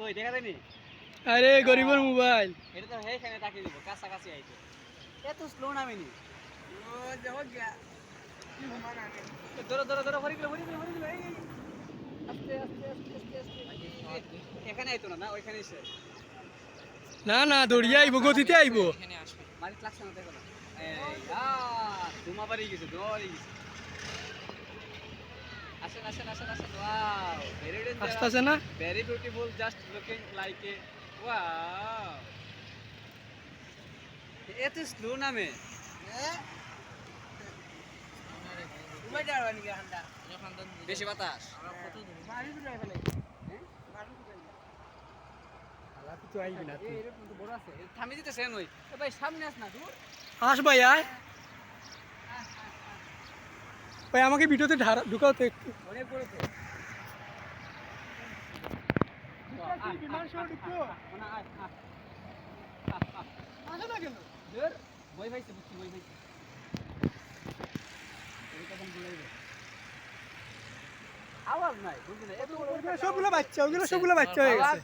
কই দেখা দেয়নি আরে গরিবের মোবাইল। এটা তো সেইখানে তাকিয়ে দিব কাছাকাছি আইছে এত স্লো নামেনি। ধরো ধরো ধরো হরি গেলো হরি গেলো হরি গেলো। আস্তে আস্তে আস্তে আস্তে এখানে আইতো না না ওইখানে এসে না না দৌড়িয়ে আইব গতিতে আইব। মারি লাগছে না দেখো না। এই আ ধুমা বাড়ি গেছে বাড়ি গেছে। আসেন আসেন আসেন আসেন। ওয়াও ভেরি আসতেছে না? Very beautiful just looking like a wow এত স্লো নামে। বেশি বাতাস। এই, এরকম তো বড় আছে। এ দিতেছে ভাই সামনে আস না দূর। আস ভাই আয়। ভাই আমাকে ভিডিওতে ঢারা- ঢুকাও তো একটু। সবগুলো বাচ্চা ওগুলো সবগুলো বাচ্চা হয়ে গেছে।